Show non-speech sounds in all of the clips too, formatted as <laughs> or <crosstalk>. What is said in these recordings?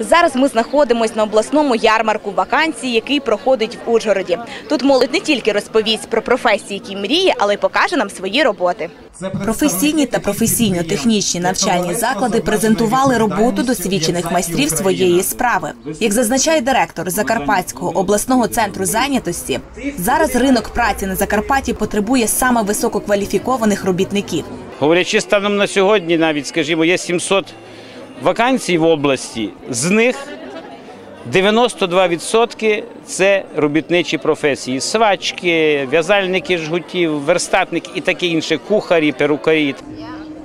Зараз ми знаходимося на обласному ярмарку вакансій, який проходить в Ужгороді. Тут молодь не тільки розповість про професії, які мріє, але й покаже нам свої роботи. Професійні та професійно-технічні навчальні заклади презентували роботу досвідчених майстрів своєї справи. Як зазначає директор Закарпатського обласного центру зайнятості, зараз ринок праці на Закарпатті потребує саме висококваліфікованих робітників. Говорячи станом на сьогодні, навіть скажімо, є 700 вакансій в області. З них 92% – це робітничі професії: свачки, в'язальники жгутів, верстатники і таке інше, кухарі, перукарі.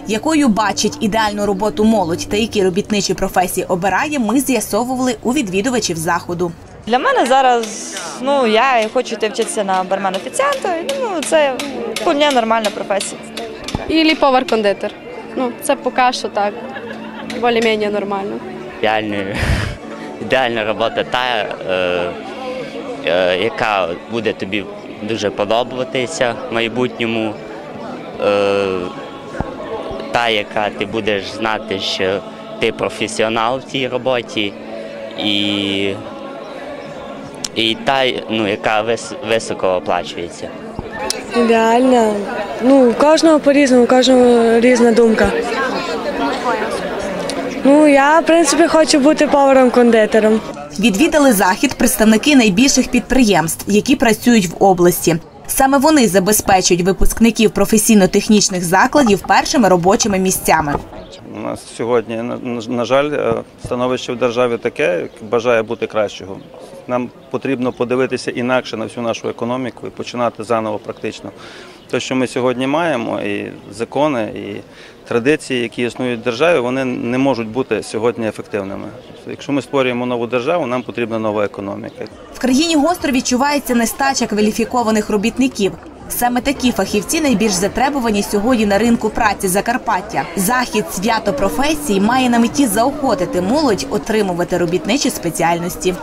Якою бачить ідеальну роботу молодь та які робітничі професії обирає, ми з'ясовували у відвідувачів заходу. Для мене зараз, ну я хочу йти вчитися на бармен офіціанта. Ну це вполне нормальна професія. Ілі повар-кондитер. Ну, це поки що так, більш-менш нормально. ідеальною, <laughs> ідеальна робота та, е, е, яка буде тобі дуже подобатися в майбутньому, е, та, яка ти будеш знати, що ти професіонал в цій роботі, і, і та, ну, яка вис, високо оплачується. Ідеально. Ну, у кожного по-різному, у кожного різна думка. Ну, я, в принципі, хочу бути поваром-кондитером. Відвідали захід представники найбільших підприємств, які працюють в області. Саме вони забезпечують випускників професійно-технічних закладів першими робочими місцями. У нас сьогодні, на, на жаль, е, становище в державі таке, бажає бути кращого. Нам потрібно подивитися інакше на всю нашу економіку і починати заново практично. Те, що ми сьогодні маємо, і закони, і традиції, які існують в державі, вони не можуть бути сьогодні ефективними. Якщо ми створюємо нову державу, нам потрібна нова економіка. В країні гостро відчувається нестача кваліфікованих робітників. Саме такі фахівці найбільш затребувані сьогодні на ринку праці Закарпаття. Захід свято професій має на меті заохотити молодь отримувати робітничі спеціальності.